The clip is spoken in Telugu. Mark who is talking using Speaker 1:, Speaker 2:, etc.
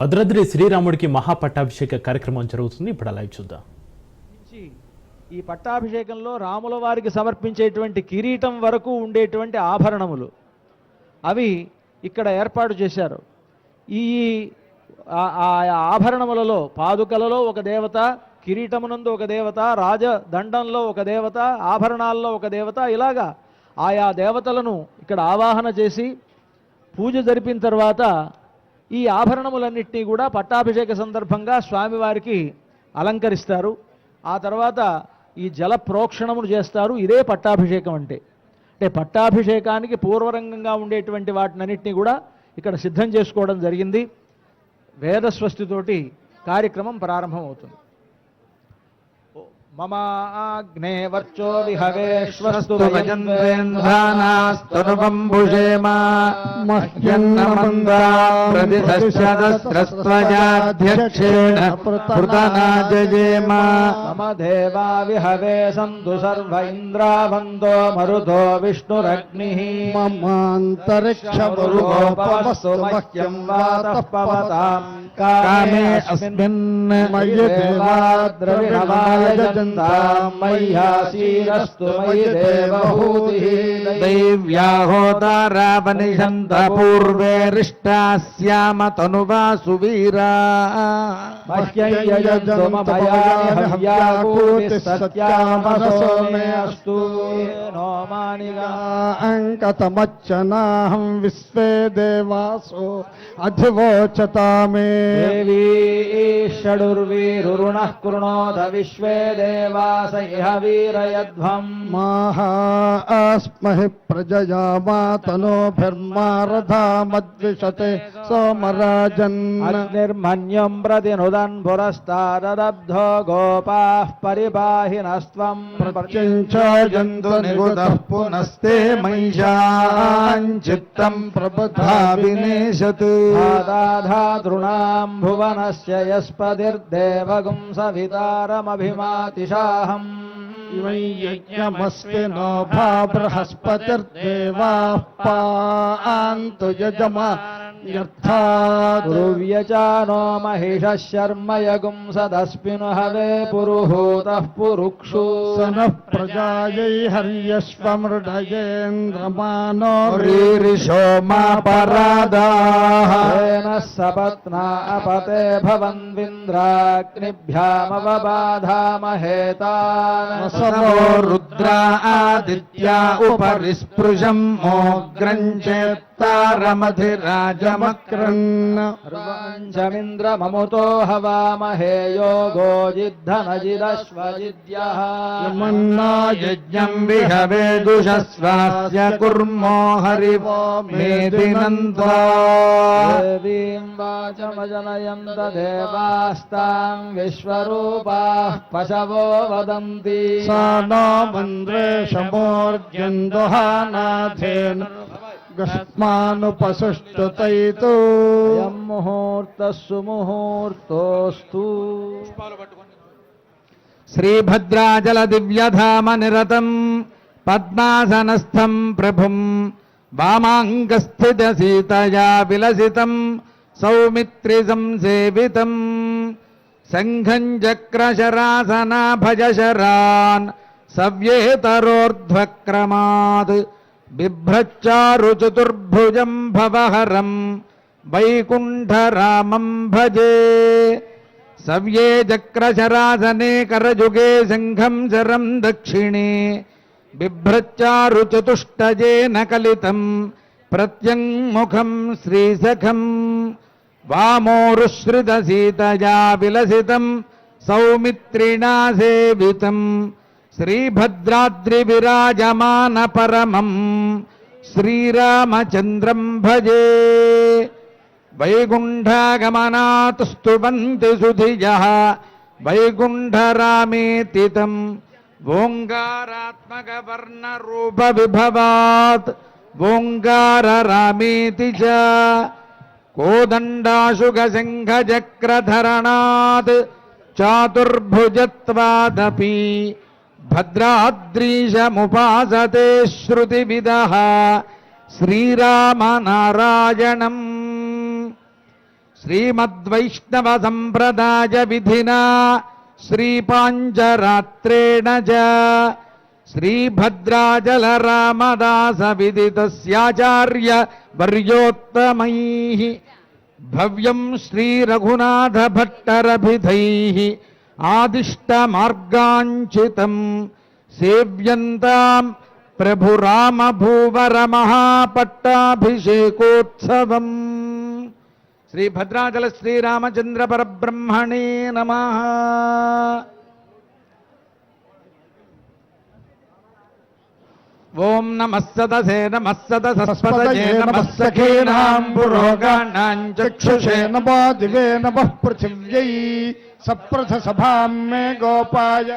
Speaker 1: భద్రాద్రి శ్రీరాముడికి మహాపట్టాభిషేక కార్యక్రమం జరుగుతుంది. ఇప్పుడు అలా చూద్దాం.
Speaker 2: ఈ పట్టాభిషేకంలో రాముల వారికి సమర్పించేటువంటి కిరీటం వరకు ఉండేటువంటి ఆభరణములు. అవి ఇక్కడ ఏర్పాటు చేశారు. ఈ ఆభరణములలో పాదుకలలో ఒక దేవత కిరీటమునందు ఒక దేవత రాజదండంలో ఒక దేవత ఆభరణాల్లో ఒక దేవత ఇలాగా ఆయా దేవతలను ఇక్కడ ఆవాహన చేసి పూజ జరిపిన తర్వాత ఈ ఆభరణములన్నింటినీ కూడా పట్టాభిషేక సందర్భంగా స్వామివారికి అలంకరిస్తారు. ఆ తర్వాత ఈ జల ప్రోక్షణములు చేస్తారు. ఇదే పట్టాభిషేకం అంటే. అంటే పట్టాభిషేకానికి పూర్వరంగంగా ఉండేటువంటి వాటినన్నింటినీ కూడా ఇక్కడ సిద్ధం చేసుకోవడం జరిగింది. వేదస్వస్తితోటి కార్యక్రమం ప్రారంభమవుతుంది. ममाग्ने वर्चो विहवेश्वरस्तु गजन्द्रेन्द्रानास्तनुबम्बुषे
Speaker 3: मा मह्यन्नमन्दा प्रतिशस्यदस्रस्त्वजाध्यक्षेण पृतनाजयेम
Speaker 2: मम देवा विहवे सन्तु सर्व इन्द्राभन्दो मरुधो विष्णुरग्निः।
Speaker 3: ममान्तरिक्षमरुगोपवस्तु मह्यं वातः पवताम् कामे अस्मिन् मयि देवा द्रविणवाय गन्धाम् मय्यासीरस्तु मयि देवभूतिः दैव्याहोदारावनिषन्त पूर्वे रिष्टास्याम
Speaker 2: तनुवा सुवीरा सत्यामसो मे अङ्कतमच्चनाहं विश्वे देवासो अधिवोचता
Speaker 3: मे देवी षडुर्वीरुणः कृणोध विश्वे देव
Speaker 2: దేవీ షడుర్వీరురుణః కృణోత విశ్వే దేవాస ఇహ వీరయధ్వం
Speaker 3: మాహాస్మహి ప్రజయా మాతనోభిర్మారథామద్విషతే సోమరాజన్
Speaker 2: అగ్నిర్మన్యం ప్రతినుదన్ పురస్తాదబ్ధో గోపాః పరిపాహినస్త్వం
Speaker 3: ప్రత్యంచంతు నిగుతః పునస్తే మైషాంచిత్తం ప్రబధా వినేశత్
Speaker 2: ధాతృణాం భువనస్య ज्योतिषाहम्
Speaker 3: इवै यज्ञमस्ति नो भा बृहस्पतिर्देवाः पान्तु
Speaker 2: यजमा यथा ध्रुव्यचानो शर्म यगुं सदस्न हवे पुरुत
Speaker 3: पुरुक्षु स नः प्रजायै हर्यश्वमृडयेन्द्रमानो रीरिषो
Speaker 2: मा परादाः सपत्ना अपते
Speaker 3: भवन्विन्द्राग्निभ्यामवबाधामहेतानसमो रुद्रा आदित्या उपरि स्पृशं मोग्रञ्चेत्तारमधिराज రువాంజమక్రన్న
Speaker 2: రువాంజమింద్రమముతో హవామహే యోగో
Speaker 3: జిద్ధనజిదశ్వజిద్యః మన్నా యజ్ఞం విహవే దుషస్వాస్య కుర్మో హరివో మేదినంతా
Speaker 2: దేవీం వాచమజనయంత దేవాస్తాం విశ్వరూపాః పశవో వదంతి
Speaker 3: సానా మంద్రే శమోర్జందుహానాథేన
Speaker 2: గస్మానుపసుష్టుతైతు. ముహూర్త సుముహూర్తోస్తు
Speaker 3: శ్రీభద్రాచల దివ్యధామ నిరతం పద్మాసనస్థం ప్రభుం వామాంగస్థిత సీతయా విలసితం సౌమిత్రి సంసేవితం సంఘం చక్రశరాసనాభజశరాన్ సవ్యేతరోర్ధ్వక్రమాత్ बिभ्रच्चारुचतुर्भुजं भवहरं वैकुण्ठरामं भजे। सव्ये चक्रशरासने करजुगे सिंहं शरं दक्षिणे बिभ्रच्चारुचतुष्टजेन कलितं प्रत्यङ्मुखं श्रीसखम् वामोरुश्रितसीतया विलसितं सौमित्रिणा सेवितम् श्रीभद्राद्रिविराजमानपरमम् श्रीरामचन्द्रम् भजे। वैकुण्ठागमनात् स्तुवन्ति सुधिजः। वैकुण्ठरामेति तम् ओङ्गारात्मकवर्णरूपविभवात् ओङ्गाररामेति च। कोदण्डाशुकसिंहचक्रधरणात् चातुर्भुजत्वादपि భద్రాద్రీశముపాసతే శ్రుతివిదः శ్రీరామనారాయణం. శ్రీమద్వైష్ణవ సంప్రదాయ విధినా శ్రీపాంచరాత్రేణ చ. శ్రీభద్రాచల రామదాస విదితస్యాచార్య వర్యోత్తమై భవ్యం శ్రీరఘునాథ భట్టరభిధై ఆదిష్టమార్గాంచితం సేవ్యంతాం ప్రభురామభూవర మహాపట్టాభిషేకోత్సవం శ్రీ భద్రాచల శ్రీరామచంద్ర పరబ్రహ్మణే నమ. ఓం నమస్సదసే నమస్సదసస్పదజే నమస్సఖీనాం పురోగాణాం చక్షుషే
Speaker 4: నమో దివే నమ పృథివ్యై సప్రథ సభాం మే గోపాయ